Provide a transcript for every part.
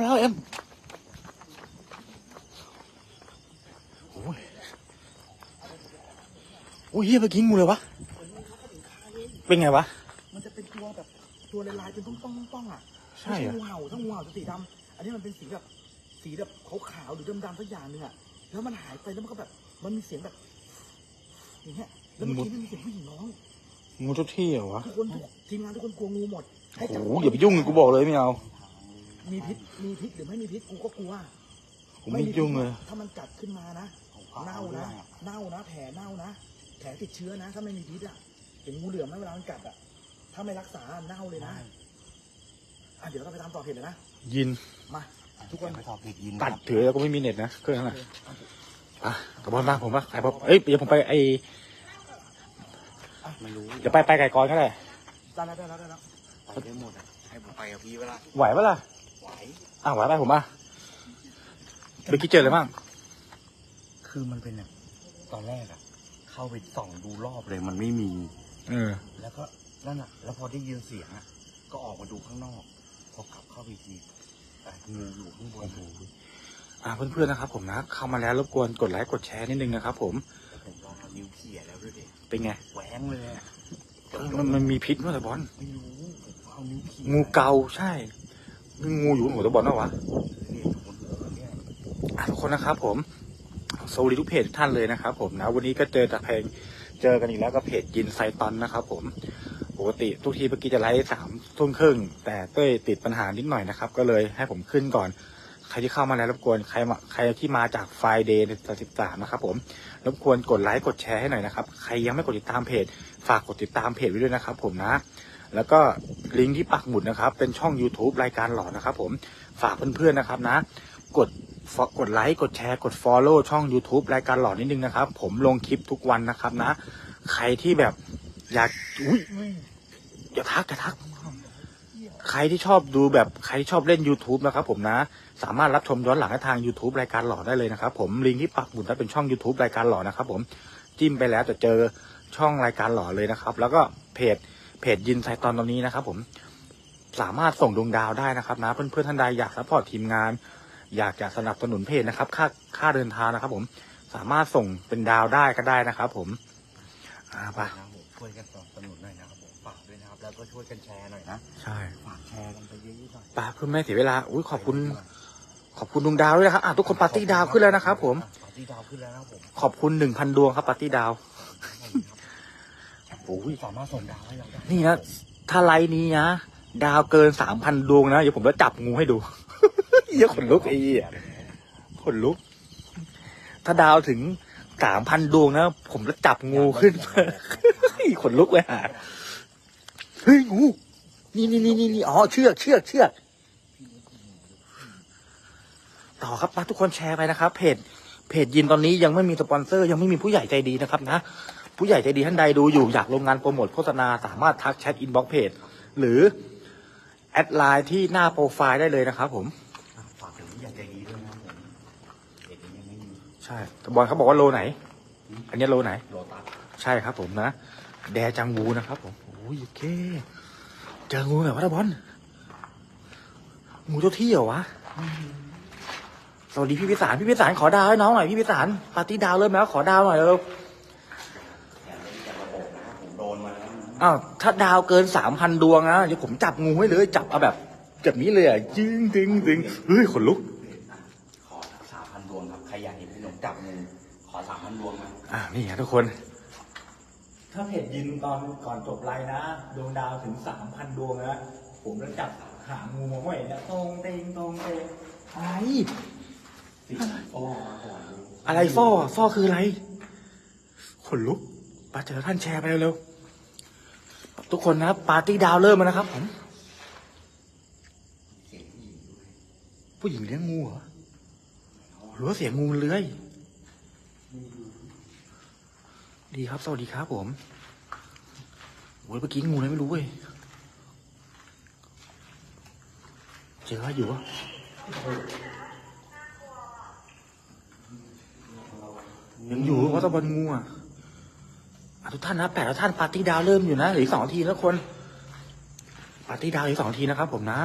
มาแล้วเอ็มโอ้ยโอ้ยเฮียเมื่อกี้งูเลยวะ เป็นไงวะ มันจะเป็นตัวแบบตัวลายๆเป็นป้องป้องป้องๆอะใช่เหรอ ไม่งูเห่าถ้างูเห่าจะสีดำอันนี้มันเป็นสีแบบสีแบบขาวๆหรือดำๆสักอย่างหนึงอะแล้วมันหายไปแล้วมันก็แบบมันมีเสียงแบบ อย่างเงี้ยแล้วเมื่อกี้มันมีเสียงผู้หญิงร้องงูเจ้าที่เหรอวะทุกคนทุกทีมงานทุกคนกลัวงูหมดให้จับโอ้โหอย่าไปยุ่งเลยกูบอกเลยไม่เอา มีพิษมีพิษหรือไม่มีพิษกูก็กลัวผมไม่ยุ่งเลยถ้ามันกัดขึ้นมานะเน่านะเน่านะแผลเน่านะแผลติดเชื้อนะ ถ้าไม่มีพิษอะเห็นงูเหลือมไหมเวลามันกัดอะถ้าไม่รักษาเน่าเลยนะอะเดี๋ยวเราไปตามต่อเพจเลยนะยินมาทุกคนไปสอบเพจยินตัดถือแล้วก็ไม่มีเน็ตนะเครื่องนั้นนะอะกระบอลมาผมว่าไอ้ผมเอ้ยเดี๋ยวผมไปไอไม่รู้เดี๋ยวไปไปไก่กรก็ได้ได้แล้วได้แล้วได้แล้วไปได้หมดอะให้ผมไปกับพี่เวลาไหวปะล่ะ ไหวอะไหวไปผมอะเมื่อกี้เจออะไรบ้างคือมันเป็นแบบตอนแรกอะเข้าไปส่องดูรอบเลยมันไม่มี เออ แล้วก็นั่นอะแล้วพอได้ยินเสียงอะก็ออกมาดูข้างนอก พอกลับเข้าไปอีกทีแต่งูอยู่ข้างบนอ่าเพื่อนๆนะครับ ผมนะ เข้ามาแล้วรบกวนกดไลค์กดแชร์นิดนึงนะครับ ผมแต่ผมลองเอานิ้วเขี่ยแล้วด้วยดิเป็นไงแหวงเลยอะเออมันมันมีพิษมั้ยแต่บอลไม่รู้ผมเอานิ้วเขี่ยงูเกาใช่นี่ งูอยู่บนหัวตะบอลนะวะวะทุกคนนะครับ ผมสวัสดีทุกเพจทุกท่านเลยนะครับ ผมนะ วันนี้ก็เจอจากเพลงเจอกันอีกแล้วก็เพจยินไซตอนนะครับ ผมปกติทุกทีเมื่อกี้จะไลฟ์สามทุ่มครึ่ง แต่เต้ยติดปัญหานิดหน่อยนะครับ ก็เลยให้ผมขึ้นก่อน ใครที่เข้ามาแล้วรบกวนใครมาใครที่มาจากไฟเดย์สิบสามนะครับผมรบกวนกดไลค์กดแชร์ให้หน่อยนะครับ ใครยังไม่กดติดตามเพจ ฝากกดติดตามเพจไว้ด้วยนะครับ ผมนะ แล้วก็ลิงก์ที่ปักหมุดนะครับ เป็นช่อง YouTube รายการหลอนนะครับ ผมฝากเพื่อนๆนะครับนะ กดกดไลค์กดแชร์กด Follow ช่อง YouTube รายการหลอนนิดนึงนะครับ ผมลงคลิปทุกวันนะครับนะ ใครที่แบบอยากอุ้ยอย่าทักอย่าทัก ใครที่ชอบดูแบบใครที่ชอบเล่น YouTube นะครับ ผมนะ สามารถรับชมย้อนหลังได้ทาง YouTube รายการหลอนได้เลยนะครับ ผมลิงก์ที่ปักหมุดนั้นเป็นช่อง YouTube รายการหลอนนะครับ ผมจิ้มไปแล้วจะเจอช่องรายการหลอนเลยนะครับ แล้วก็เพจ เพจยินไซตอนตรงนี้นะครับ ผมสามารถส่งดวงดาวได้นะครับนะเพื่อนๆท่านใดอยากซัพพอร์ตทีมงาน อยากจะสนับสนุนเพจนะครับ ค่าค่าเดินทางนะครับ ผมสามารถส่งเป็นดาวได้ก็ได้นะครับ ผมอ่าไปนะครับผมช่วยกันสนับสนุนหน่อยนะครับผมฝากด้วยนะครับ แล้วก็ช่วยกันแชร์หน่อยนะใช่ฝากแชร์กันไปเยอะๆหน่อยปาเพื่อไม่เสียเวลาอุ้ยขอบคุณ ขอบคุณดวงดาวด้วยนะครับอะทุกคนปาร์ตี้ดาวขึ้นแล้วนะครับ ผมปาร์ตี้ดาวขึ้นแล้วนะครับผมขอบคุณหนึ่งพันดวงครับปาร์ตี้ดาวโอ้ยสามารถส่งดาวให้เราได้นี่นะถ้าไลน์นี้นะดาวเกินสามพันดวงนะเดี๋ยวผมจะจับงูให้ดูเหี้ยขนลุกไอ้เหี้ยขนลุก ถ้าดาวถึงสามพันดวงนะผมจะจับงูขึ้นขนลุกเลยฮะเฮ้ยงูนี่นี่นี่นี่นี่อ๋อเชือกเชือกเชือกต่อครับมาทุกคนแชร์ไปนะครับเพจเพจยินตอนนี้ยังไม่มีสปอนเซอร์ ยังไม่มีผู้ใหญ่ใจดีนะครับนะ ผู้ใหญ่ใจดีท่านใดดูอยู่อยากลงงานโปรโมทโฆษณาสามารถทักแชทอินบ็อกเพจหรือแอดไลน์ที่หน้าโปรไฟล์ได้เลยนะครับผมฝากถึงผู้ใหญ่ใจดีด้วยนะครับผมเด็กยังไม่มีใช่แต่บอลเขาบอกว่าโลไหน อันนี้โลไหน โลตัสใช่ครับ ผมนะแดจังวูนะครับ ผมโอ้ยโอเคเจองูเหรอวะนะบอลงูเจ้าที่เหรอวะสวัสดีพี่พิสารพี่พิสารขอดาวให้น้องหน่อยพี่พิสารปาร์ตี้ดาวเริ่มแล้วขอดาวหน่อยเร็ว อ้าวถ้าดาวเกินสามพันดวงนะเดี๋ยวผมจับงูให้เลย จับเอาแบบแบบนี้เลยอะจึงดึงดึงเฮ้ยขนลุก ขอสามพันดวงครับใครอยากเห็นพี่หนุ่มจับงูขอสามพันดวงนะอ่านี่ฮะทุกคน ถ้าเพจยินตอนก่อนจบไลน์นะดวงดาวถึงสามพันดวงนะผมจะจับหางงูมาไว้เนี่ยตรงเตงตรงเตงอะไรสิโอ้มาก่อนดูอะไรฟ่อฟอคืออะไรขนลุกปาเจอท่านแชร์ไปเร็วๆ ทุกคนนะปาร์ตี้ดาวเริ่มแล้วนะครับผมผู้หญิงเลี้ยงงูเหรอหรือว่าเสียงงูเลื้อย ดีครับ สวัสดีครับผมโอ้ยเมื่อกี้งูอะไรไม่รู้เว้ย เจออยู่วะยังอยู่วัดตะบันงูอะอะ ทุกท่านนะแปดแล้วท่านปาร์ตี้ดาวเริ่มอยู่นะเหลืออีกสองนาทีแล้วคนปาร์ตี้ดาวอีกสองนาทีนะครับ ผมนะ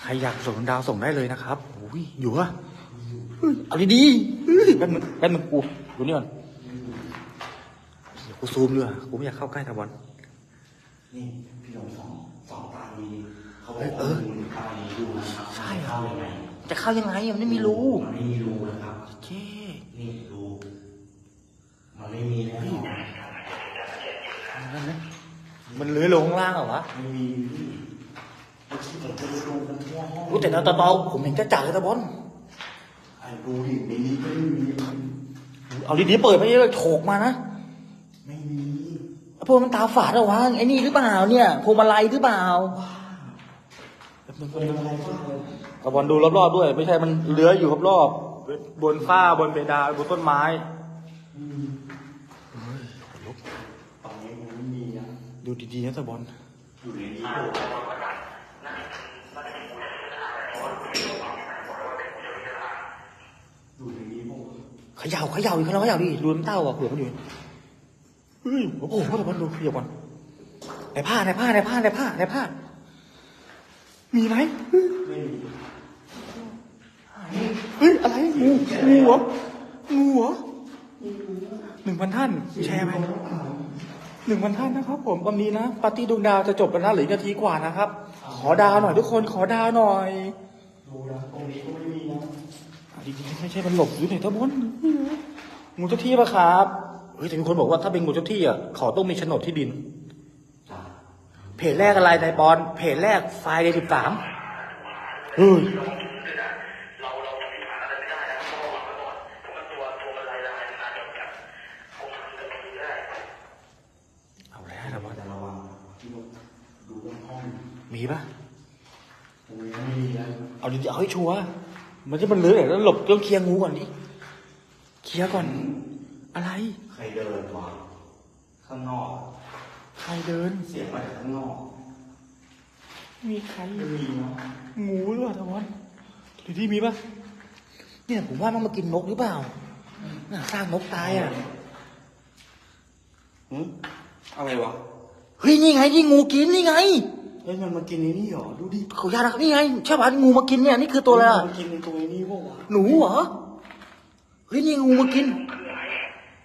ใครอยากส่งดาวส่งได้เลยนะครับอุ้ยอยู่อะเฮ้ยเอาดีๆเฮ้ยแป๊บนึงแป๊บนึงกูดูนี่ก่อนเดี๋ยวกูซูมด้วยกูไม่อยากเข้าใกล้ตะบอลนี่พี่ลองสองสองตาดีเขาบเออกอเอว่าอมือตาดีดูนะครับใช่เหรอเข้ายังไงจะเข้ายังไงมันไม่มีรูมันไม่มีรูนะครับเจ๊นี่ดูมันไม่มีแน่นอ นนั่นนะมันเลื้อยลงข้างล่างเหรอวะไม่มีพี่ไอ้ที่ผมจะไปดูกันทั่วห้องรู้แต่ตาตาผมเห็นจะจ่าเลยตะบอลไอ้ดูดิในนี้ก็ไม่มีเอาดีๆเปิดไม่ได้โถกมานะไม่มีพวกมันตาฝาดเหรอวะไอ้นี่หรือเปล่าเนี่ยพวงมาลัยหรือเปล่าเป็นอะไรบ้างเลยตะบอลดูรอบๆด้วย ไม่ใช่มันเลื้อยอยู่รอบๆบนฝ้าบนเพดานบนต้นไม้ ตอนนี้มันไม่มีนะ ดูดีๆนะตะบอลอยู่ในนี้อยู่ในนี้ผมเขย่าขย่าอีกครั้งเขย่าดิดูน้ำเต้าอะเผื่อมันอยู่เฮ้ยโอ้โหตะบอลดูขย่าบอลในผ้าในผ้าในผ้าในผ้าในผ้า มีไหมไม่มีเฮ้ยอะไรงูงูเหรองูเหรอหนึ่งพันท่านแชร์ไป หนึ่งพันท่านนะครับ ผมวันนี้นะปาร์ตี้ดวงดาวจะจบแล้วนะเหลืออกนาทีกว่านะครับ ขอดาวหน่อยทุกคนขอดาวหน่อยดูนะตรงนี้ก็ไม่มีนะอะดีๆไม่ใช่มันหลบอยู่ไหนตะบนงูเจ้าที่ปะครับเฮ้ยแต่มีคนบอกว่าถ้าเป็นงูเจ้าที่อะขอต้องมีโฉนดที่ดินจ้าเพจแรกอะไรนายบอลเพจแรกไฟล์เดย์สิบสามเฮ้ยเอาแล้วนะบอล แต่ระวังนะพี่นกดูเรื่องห้อง มีปะตรงนี้ไม่มีนะเอาดีๆเอาให้ชัวร์มันจะมันเลื้อยแล้วหลบต้องเคลียร์งูก่อนดิเคลียร์ก่อน อะไร ใครเดินวะข้างนอก ใครเดิน เสียงมาจากข้างนอก มีใครไม่มีนะงูหรือเปล่าตะวันดูที่มีปะเนี่ยผมว่ามันมากินนกหรือเปล่าน่าสร้างนกตายอะหืมอะไรวะ เฮ้ยนี่ไงที่งูกินนี่ไง เฮ้ยมันมากินในนี่เหรอดูดิเขาญาตินะครับนี่ไงใช่ป่ะงูมากินเนี่ยนี่คือตัวอะไรอะมันกินในตัวไอ้นี่พวกวะหนูเหรอเฮ้ยนี่งูมากิน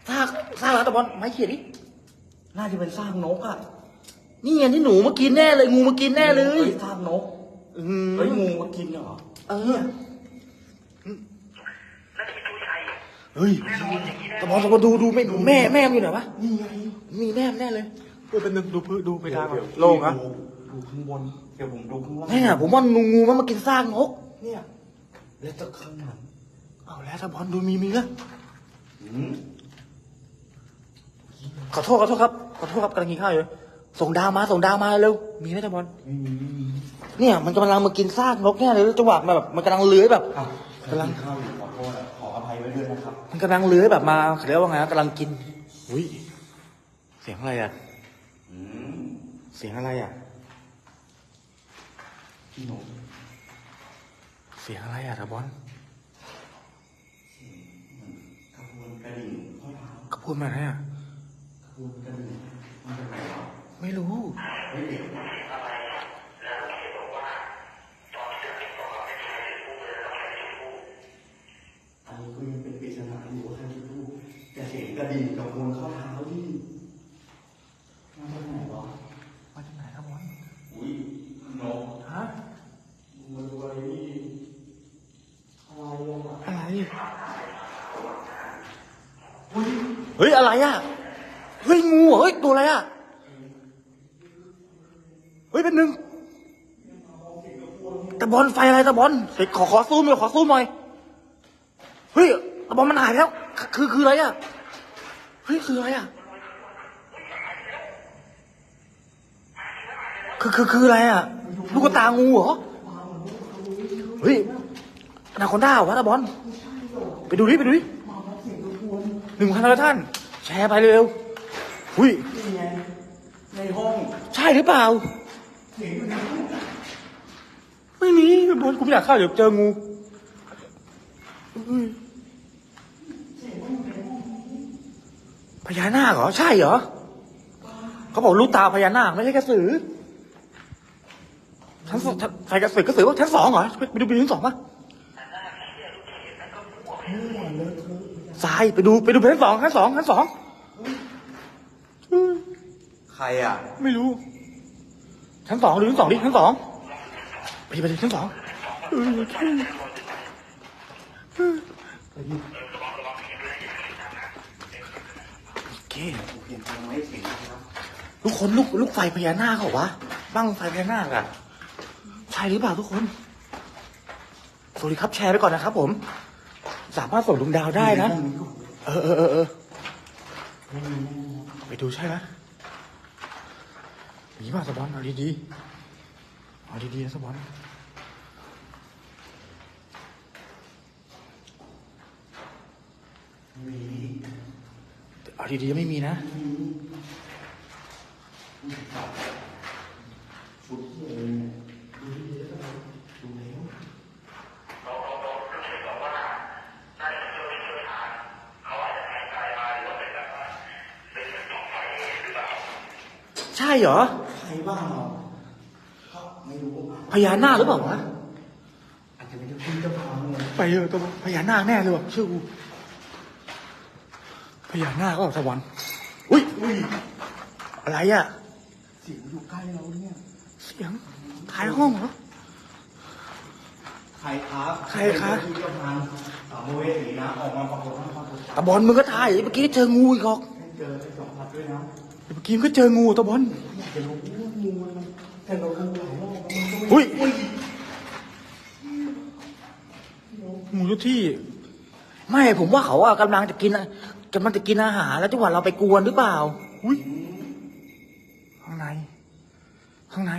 ซากซากแล้วตะบอลไม้เขียดดิน่าจะเป็นซากนกอะนี่ไงที่หนูมากินแน่เลย งูมากินแน่เลยฮ้ซากนกอืมเฮ้ยงูมากินเหรอเออเฮ้ยตะบอลตะบอลดูดูไม่ดูแม่แม่มันอยู่ไหนวะนี่ไงมีแม่มันแน่เลยเออเป็นหนึ่งดูพื้นดูไปทางเดี๋ยวโล่งอะ ดูดูข้างบน เดี๋ยวผมดูข้างล่างนี่น่ะผมว่างูงูมันมากินซากนก เนี่ย แล้วจะข้างหลังเอาแล้วตะบอลดูมีมีนะอืมขอโทษขอโทษครับขอโทษครับกำลังกินข้าวอยู่ส่งดาวมาส่งดาวมาเร็วมีไหมตะบอลไม่มีไม่มีเนี่ย มันกำลังมากินซากนกแน่เลยจังหวะมันแบบมันกำลังเลื้อยแบบอะกำลังข้าวอยู่ขอโทษอะขออภัยไว้ด้วยนะครับ มันกำลังเลื้อยแบบมาเขาเรียกว่าไงนะกำลังกินอุ้ยเสียงอะไรอะอืมเสียงอะไรอะ พี่นกเสียงอะไรอะตะบอลกระพวนกระดิ่งข้อเท้ากระพูดมาไหนอะกระพวนกระดิ่งมาจากไหนวะไม่รู้เฮ้ยเดี๋ยวอันนี้ก็ยังเป็นปริศนาอยู่ว่าใครจะพูดแต่เสียงกระดิ่งกระพวนข้อเท้าที่มาจากไหนวะ มาจากไหนตะบอล อุ้ยนก ฮะ มาดูอะไรนี่อะไรอะ อะไรเฮ้ยอะไรอะ เฮ้ยงูเหรอเฮ้ยตัวอะไรอะเฮ้ยเป็นหนึ่งตะบอลไฟอะไรตะบอลเฮ้ยขอขอซูมหน่อยขอซูมหน่อยเฮ้ยตะบอลมันหายไปแล้ว คือคืออะไรอะเฮ้ยคืออะไรอะคือคือคืออะไรอะลูกตางูเหรอเฮ้ยนาคอนด้าวะตะบอลไปดูดิไปดูดิหนึ่งพันแล้วท่าน แชร์ไปเร็ว ๆหุ้ยนี่ไงในห้องใช่หรือเปล่าไม่มีบนกูไม่อยากเข้าเดี๋ยวเจองูอุ้ยพญานาคเหรอ ใช่เหรอ เขาบอกลูกตาพญานาคไม่ใช่กระสือชั้นสองชั้นใส่กระสือกระสือว่าชั้นสองเหรอไปไปดูไปดูชั้นสองปะมั่วเลยเธอทรายไปดูไปดูไปชั้นสองชั้นสองชั้นสองเออ ใครอะ ไม่รู้ ชั้นสองดูชั้นสองดิชั้นสองไปไปดูชั้นสองเออไปดิโอเคเปลี่ยนทางไม่ถึงนะครับทุกคนลูกลูกไฟพญานาคเหรอวะบ้างไฟพญานาคอะใช่หรือเปล่าทุกคนสวัสดีครับแชร์ไปก่อนนะครับผม สามารถส่งดวงดาวได้นะ เออเออเออไปดูใช่ไหม มีป่ะสปอนเอาดีๆเอาดีๆนะสปอนมีเอาดีๆไม่มีนะใช่เหรอ บ้างเหรอก็ไม่รู้ว่าพญานาคหรือเปล่าวะอาจจะเป็นเจ้าที่เจ้าทางเลยไปเถอะตัวพญานาคแน่เลยว่ะเชื่อกูพญานาคก็สวรรค์อุ้ยอุ้ยอะไรอะเสียงอยู่ใกล้เราเนี่ยเสียงท้ายห้องเหรอ ใครครับใครครับ เป็นเจ้าที่เจ้าทางสามโมเวสีนะออกมาปรากฏหน้าปรากฏตาตะบอลมึงก็ถ่ายเมื่อกี้เจองูอีกหรอกให้เจอให้สัมผัสด้วยนะ เมื่อกี้มึงก็เจองูตะบอลอยากจะรู้ว่างูมันแต่เราดูหลายรอบแล้วมันก็ไม่อุ้ยงูเจ้าที่ ไม่ผมว่าเขาอะกำลังจะกินอะกำลังจะกินอาหารแล้วจังหวะเราไปกวนหรือเปล่า อุ้ยข้างใน ข้างใน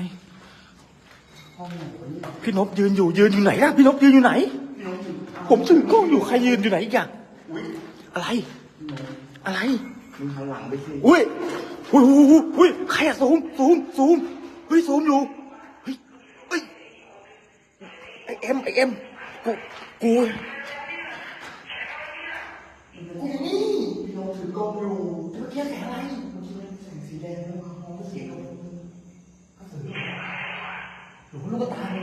ห้องไหนวะเนี่ยพี่นพยืนอยู่ยืนอยู่ไหนนะพี่นพยืนอยู่ไหนพี่น้องอยู่ผมถือกล้องอยู่ใครยืนอยู่ไหนอีกอะอุ้ยอะไรพี่น้องอะไรมึงหันหลังไปสิอุ้ย อุ้ยอุ้ยอุ้ยใครอะซูมซูมซูมเฮ้ยซูมอยู่เฮ้ยเฮ้ยไอเอ็มไอเอ็มกูกูกูนี่พี่น้องถือกล้องอยู่เมื่อกี้แสงอะไรเมื่อกี้เป็นแสงสีแดงนะครับมองไม่เสียงเลยก็สือหรือว่าลูกตางู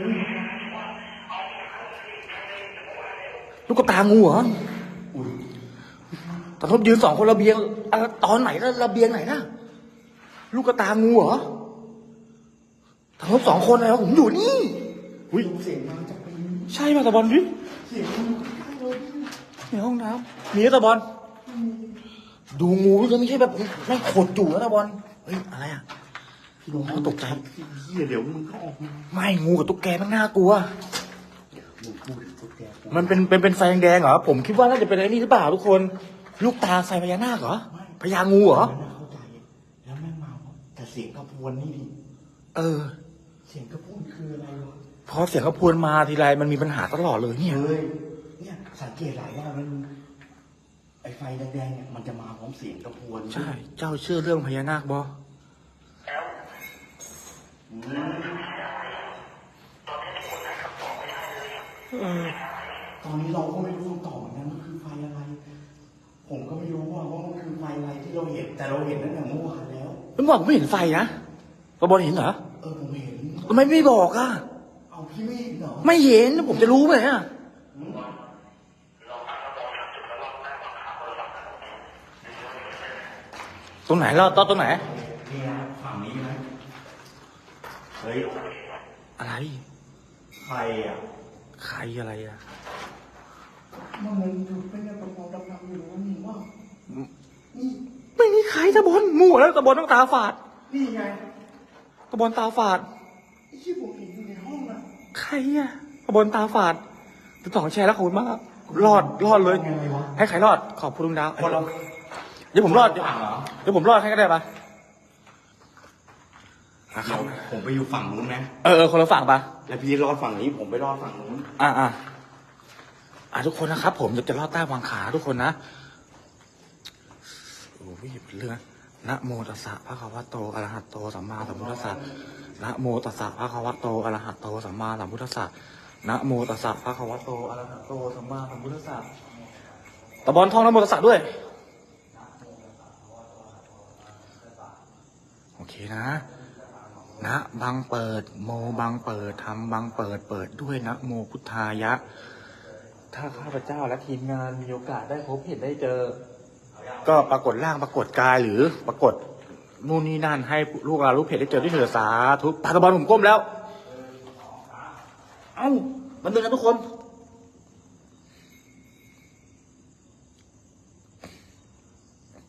ลูกตางูเหรอตอนทบยืนสองคนระเบียงอตอนไหนระเบียงไหนนะ ลูกตางูเหรอตอนทบสองคนเลยผมอยู่นี่อุ้ยเสียงมาจากปีนใช่ป่ะตะบอลดิเสียงมันใกล้เลยพี่ในห้องน้ำมีไหมตะบอล ดูงูยังไม่ใช่แบบไม่งขดจู่แล้วตะบอล เฮ้ยอะไรอะพี่น้องตกใจเฮียเดี๋ยวมึงก็ออกมาไม่งูกับตุ๊กแกมันน่ากลัวมึงพูดถึงตุ๊กแกกูมันเป็นเป็นเป็นไฟแดงๆเหรอ ผมคิดว่าน่าจะเป็นไอ้นี่หรือเปล่าทุกคน ลูกตาไฟพญานาคเหรอพญางูเหรอ สียงกระพวนนี่ดิ เออ เสียงกระพวนคืออะไรวะพอเสียงกระพวนมาทีไรมันมีปัญหาตลอดเลยเนี่ย เฮ้ยเนี่ยสังเกตหลายรอบแล้วมึงไอ้ไฟแดงๆเนี่ยมันจะมาพร้อมเสียงกระพวนใช่ เจ้าเชื่อเรื่องพญานาคบออืมเออ ตอนนี้เราก็ไม่รู้คำตอบเหมือนกันมันคือไฟอะไร ผมก็ไม่รู้ว่าว่ามันคือไฟอะไรที่เราเห็น แต่เราเห็นตั้งแต่เมื่อวาน แล้วเมื่อวานผมไม่เห็นไฟนะกระบอลเห็นเหรอเออผมเห็น ทำไมไม่บอกอะ เอาพี่ไม่เห็นเหรอ ไม่เห็นผมจะรู้ไหมอะตรงไหนเราตอนตรงไหนเนี่ยฝั่งนี้ไหมเฮ้ย อะไร ใครอะ ใครอะไรอะ มันเหมือนอยู่เป็นกระเป๋าดำๆอยู่แล้วนี่ว่านี่ ไม่มีใครตะบอลมั่วแล้วตะบอลต้องตาฝาด นี่ไงตะบอลตาฝาดไอ้ที่ผมเห็นอยู่ในห้องอะใครอะตะบอลตาฝาดติดต่อแชร์แล้วขอบคุณมากครับรอดรอดเลย ยังไงวะให้ใครรอดขอบคุณลุงดาวคนเราเดี๋ยวผมรอดเดี๋ยวฝั่งเหรอเดี๋ยวผมรอดให้ก็ได้ปะอะคเดี๋รัยบวผมไปอยู่ฝั่งนู้นไหมเออเออคนละฝั่งปะ แล้วพี่รอดฝั่งนี้ผมไปรอดฝั่งนู้น อ่าอ่าอ่าทุกคนนะครับ ผมจะรอดใต้วางขาทุกคนนะ โอ้ยเป็นเรื่องนะโมตัสสะพระคะวะโตอะระหะโตสัมมาสัมพุทธัสสะนะโมตัสสะพระคะวะโตอะระหะโตสัมมาสัมพุทธัสสะนะโมตัสสะพระคะวะโตอะระหะโตสัมมาสัมพุทธัสสะตะบอลท่องนะโมตัสสะด้วย โอเคนะนะบังเปิด โมบังเปิดทำบังเปิดเปิดด้วยนะโมพุทธายะ ถ้าข้าพเจ้าและทีมงานมีโอกาสได้พบเห็นได้เจอ ก็ปรากฏร่างปรากฏกายหรือปรากฏนู่นนี่นั่นให้ลูกเราลูกเพจได้เจอที่เถิดสาธุปาตะบอลผมก้มแล้ว เอ้ามันเป็นกันทุกคน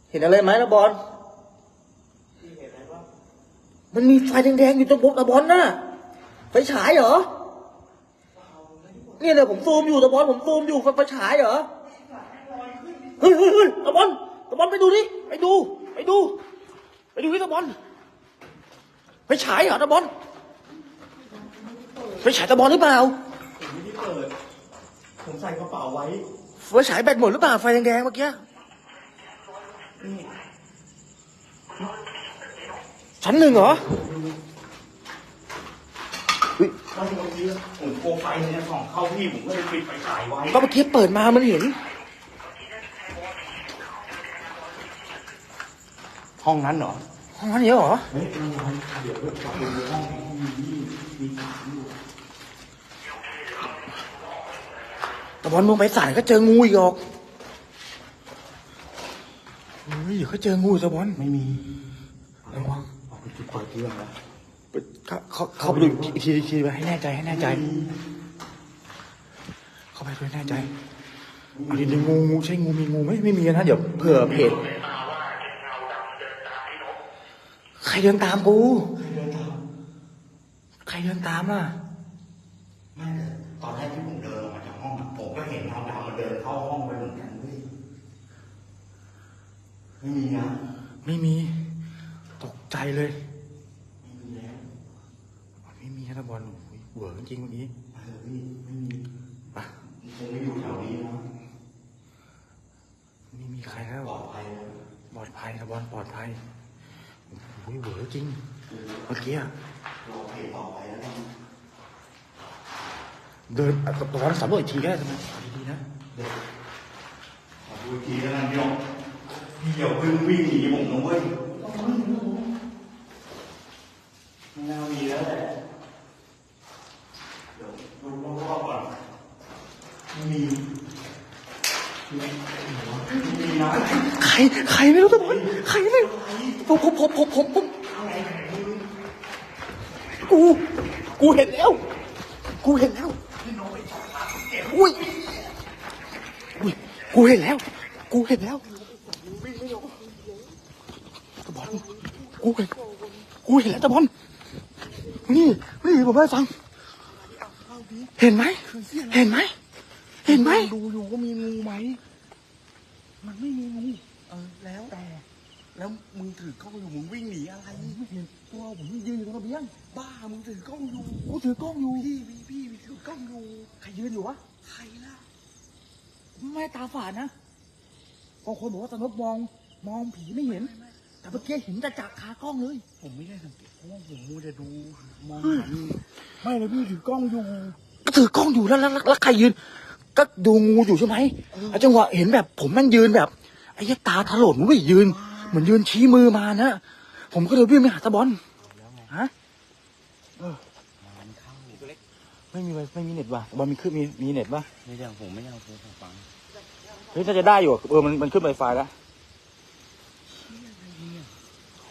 เห็นอะไรไหมนะบอลมันมีไฟแดงๆอยู่ตรงบนตะบอลน่ะไฟฉายเหรอ เนี่ยเลยวผมซูมอยู่ตะบอลผมซูมอยู่ไฟไฟฉายเหรอ เฮ้ยเฮ้ยเฮ้ยตะบอล ตะบอลไปดูดิไปดู ไปดู ไปดูที่ตะบอลไฟฉายเหรอตะบอลไฟฉายตะบอลหรือเปล่าผมไม่ได้เปิด ผมใส่กระเป๋าไว้ไฟฉายแบตหมดหรือเปล่าไฟแดงๆเมื่อกี้นี่ชั้นหนึ่งเหรอตอนเมื่อกี้ผมโคมไฟเนี่ยส่องเข้าพี่ผมก็เลยปิดไฟฉายไว้ ก็เมื่อกี้เปิดมามันเห็น ห้องนั้นเหรอ ห้องนั้นเหรอเฮ้ยระวังเดี๋ยวกลับไปดูห้องห้องนี้มีสามอยู่ตะบอลมึงไปสายก็เจองูอีกหรอกเฮ้ยเดี๋ยวเขาเจองูอีกตะบอลไม่มีระวังออกไปจุดเปิดเครื่องแล้วไปเข้าเข้าเข้าไปดูอีกทีอีกทีไปให้แน่ใจให้แน่ใจ เข้าไปดูให้แน่ใจเอาดิงูงูใช่งูมีงูไหมไม่มีนะเดี๋ยวเผื่อเพจ เดินตามกู ใครเดินตามใครเดินตามอะ ไม่แต่ตอนแรกที่ผมเดินออกมาจากห้องอะผมก็เห็นเงาดำมันเดินเข้าห้องไปเหมือนกันเว้ยไม่มีนะไม่มี ตกใจเลยไม่มีแล้ว ไม่มีนะตะบอลโอ้ยเหวอจริงเมื่อกี้เออพี่ไม่มี ไป คงไม่อยู่แถวนี้นะ ไม่มีใครแล้ว ปลอดภัยนะ ปลอดภัยตะบอลปลอดภัยโอ้ยเหวอ จริง เมื่อกี้อะรอเพจต่อไปแล้วกันเดินอะตะบอลสำรวจอีกทีก็ได้ทำไมดีๆนะขอดูอีกทีแล้วกันพี่หยกพี่อย่าเพิ่งวิ่งหนีผมนะเว้ยไม่น่ามีแล้วแหละเดี๋ยวดูรอบๆก่อนไม่มีไม่มีนะใคร ใครไม่รู้ตะบอลใครไม่รู้ผมผมผมผมผม กู กูเห็นแล้ว กูเห็นแล้ว อุ้ยอุ้ย กูเห็นแล้ว กูเห็นแล้วตะบอลกูเห็นกูเห็นแล้วตะบอลนี่นี่ผมให้ฟัง เห็นไหม เห็นไหม เห็นไหม ดูอยู่ว่ามีงูไหม มันไม่มีงู เออ แล้วแต่ แล้วมึงถือกล้องอยู่มึงวิ่งหนีอะไรไม่เห็นตัวผมยืนอยู่ตรงระเบียงบ้ามึงถือกล้องอยู่กูถือกล้องอยู่พี่พี่พี่ถือกล้องอยู่ใครยืนอยู่วะใครล่ะไม่ตาฝาดนะบางคนบอกว่าสนบมองมองผีไม่เห็น แต่เมื่อกี้เห็นจะจากคากล้องเลย ผมไม่ได้สังเกตเพราะว่าผมมัวแต่ดูมองหันไม่เลยพี่ถือกล้องอยู่ก็ถือกล้องอยู่แล้วแล้วแล้วแล้วใครยืน ก็ดูงูอยู่ใช่ไหมแล้วจังหวะเห็นแบบผมแม่งยืนแบบไอ้เหี้ยตาถลนเว้ยยืน เหมือนยืนชี้มือมานะ ผมก็เลยวิ่งไปหาตะบอลฮะเออไม่มีไวไม่มีเน็ตว่ะตะบอลมีขึ้นมีมีเน็ตป่ะไม่ได้ผมไม่ได้เอาโทรศัพท์ฟังเฮ้ยน่าจะได้อยู่อะเออมันมันขึ้นไวไฟแล้ว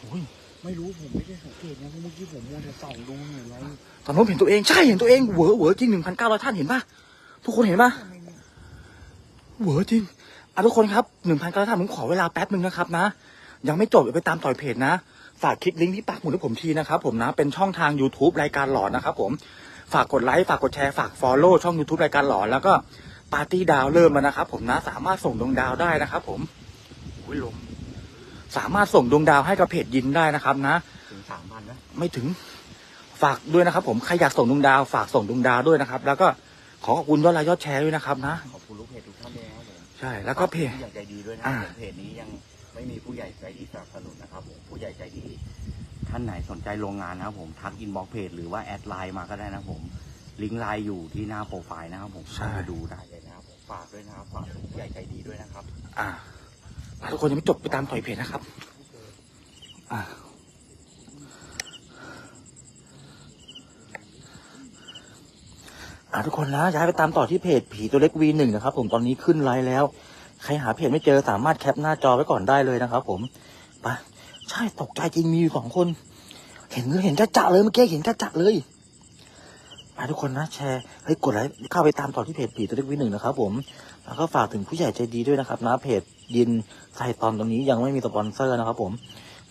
โอ้ยไม่รู้ผมไม่ได้สังเกตนะเพราะเมื่อกี้ผมมัวแต่ส่องดูอยู่ไงตอนนู้นเห็นตัวเองใช่เห็นตัวเองเหวอเหวอจริงหนึ่งพันเก้าร้อยท่านเห็นป่ะทุกคนเห็นป่ะเหวอจริงอะทุกคนครับหนึ่งพันเก้าท่านผมขอเวลาแป๊บหนึ่งนะครับนะ ยังไม่จบเดี๋ยวไปตามต่อยเพจนะ ฝากคลิกลิงก์ที่ปักหมุดให้ผมทีนะครับผมนะเป็นช่องทาง YouTube รายการหลอนนะครับผมฝากกดไลค์ฝากกดแชร์ฝาก Follow ช่อง YouTube รายการหลอนแล้วก็ปาร์ตี้ดาวเริ่มแล้วนะครับผมนะสามารถส่งดวงดาวได้นะครับ ผมอุ้ยลมสามารถส่งดวงดาวให้กับเพจยินได้นะครับนะถึงสามพันนะไม่ถึงฝากด้วยนะครับ ผมใครอยากส่งดวงดาวฝากส่งดวงดาวด้วยนะครับ แล้วก็ขอขอบคุณยอดไลค์ยอดแชร์ด้วยนะครับนะขอบคุณลูกเพจทุกท่านด้วยนะครับผมใช่แล้วก็เพจผู้ใหญ่ใจดีด้วยนะอ่าผมเพจนี้ยัง ไม่มีผู้ใหญ่ใจดีสนับสนุนนะครับผมผู้ใหญ่ใจดีท่านไหนสนใจโรงงานนะครับผมทักอินบ็อกเพจหรือว่าแอดไลน์มาก็ได้นะครับผมลิงก์ไลน์อยู่ที่หน้าโปรไฟล์นะครับผมช่ามาดูได้เลยนะครับฝากด้วยนะครับฝากผู้ใหญ่ใจดีด้วยนะครับ อ่าทุกคนยังไม่จบไปตามต่อยเพจนะครับ อ่าอ่าทุกคนนะย้ายไปตามต่อที่เพจผีตัวเล็ก V1 นะครับผมตอนนี้ขึ้นไลน์แล้ว ใครหาเพจไม่เจอสามารถแคปหน้าจอไว้ก่อนได้เลยนะครับ ผมไปใช่ตกใจจริงมีอยู่สองคน เห็นเห็นจะจะเลยเมื่อกี้เห็นจะจะเลยไปทุกคนนะแชร์เฮ้ยกดไลค์เข้าไปตามต่อที่เพจผีตัวเล็ก V1 นะครับ ผมแล้วก็ฝากถึงผู้ใหญ่ใจดีด้วยนะครับนะเพจยินไซตอนตรงนี้ยังไม่มีสปอนเซอร์นะครับ ผม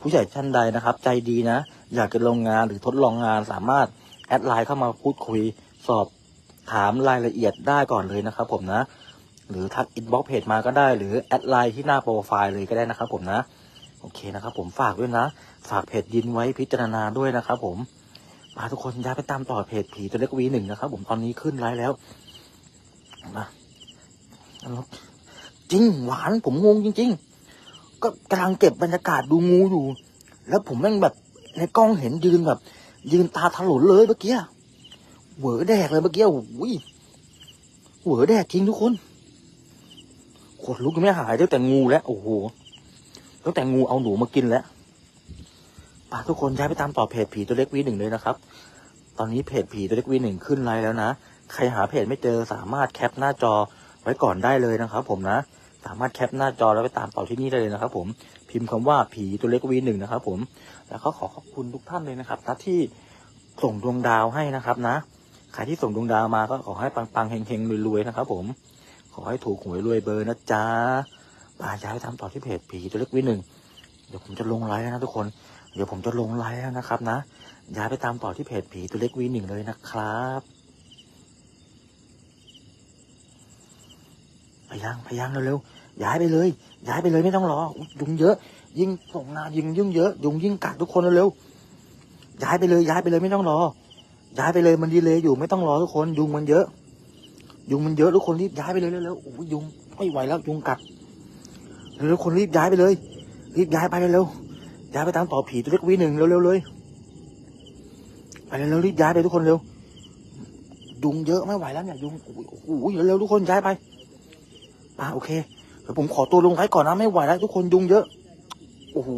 ผู้ใหญ่ท่านใดนะครับ ใจดีนะ อยากจะลงงานหรือทดลองงานสามารถแอดไลน์เข้ามาพูดคุยสอบถามรายละเอียดได้ก่อนเลยนะครับ ผมนะ หรือทักอินบ็อกเพจมาก็ได้ หรือแอดไลน์ที่หน้าโปรไฟล์เลยก็ได้นะครับผมนะโอเคนะครับ ผมฝากด้วยนะ ฝากเพจยินไว้พิจารณาด้วยนะครับผมมาทุกคนย้ายไปตามต่อเพจผีตัวเล็กวีหนึ่งนะครับผมตอนนี้ขึ้นไลน์แล้วมาจริงหวานผมงงจริง ๆ ก็กำลังเก็บบรรยากาศดูงูอยู่ แล้วผมแม่งแบบในกล้องเห็นยืนแบบ ยืนตาถลนเลยเมื่อกี้เหวอแดกเลยเมื่อกี้โอ้ยเหวอแดกจริงทุกคน ขนลุกยังไม่หายตั้งแต่งูแล้ว โอ้โหตั้งแต่งูเอาหนูมากินแล้วป่าทุกคนย้ายไปตามต่อเพจผีตัวเล็กวีหนึ่งเลยนะครับ ตอนนี้เพจผีตัวเล็กวีหนึ่งขึ้นไลน์แล้วนะ ใครหาเพจไม่เจอสามารถแคปหน้าจอไว้ก่อนได้เลยนะครับ ผมนะ สามารถแคปหน้าจอแล้วไปตามต่อที่นี่ได้เลยนะครับ ผม พิมพ์คำว่าผีตัวเล็กวีหนึ่งนะครับ ผม แล้วก็ขอขอบคุณทุกท่านเลยนะครับนะที่ส่งดวงดาวให้นะครับนะ ใครที่ส่งดวงดาวมาก็ขอให้ปังๆเฮงๆรวยๆนะครับ ผม ขอให้ถูกหวยรวยเบอร์นะจ๊ะปาย้ายไปทำต่อที่เพจผีตัวเล็กวีหนึ่งเดี๋ยวผมจะลงไลฟ์นะทุกคน เดี๋ยวผมจะลงไลฟ์นะครับนะ ย้ายไปตามต่อที่เพจผีตัวเล็กวีหนึ่งเลยนะครับพยังพยังเร็วๆ ย้ายไปเลย ย้ายไปเลยไม่ต้องรอ ยุงเยอะ ยิ่งส่งงานยิ่งยุ่งเยอะ ยุงยิ่งกัดทุกคนเร็วๆ ย้ายไปเลย ย้ายไปเลยไม่ต้องรอ ย้ายไปเลยมันดีเลยอยู่ไม่ต้องรอทุกคน ยุงมันเยอะ ยุงมันเยอะทุกคนรีบย้ายไปเลยเร็วๆโอ้ยยุงไม่ไหวแล้วยุงกัดเร็วๆคนรีบย้ายไปเลย รีบย้ายไปเร็วๆย้ายไปตามต่อผีตัวเล็กวีหนึ่งเร็วๆเลยไปเร็วๆรีบย้ายไปทุกคนเร็วยุงเยอะไม่ไหวแล้วเนี่ยยุงโอ้โอ้ยเร็วๆทุกคนย้ายไปอ่าโอเคเดี๋ยวผมขอตัวลงไลฟ์ก่อนนะไม่ไหวแล้วทุกคนยุงเยอะโอ้โห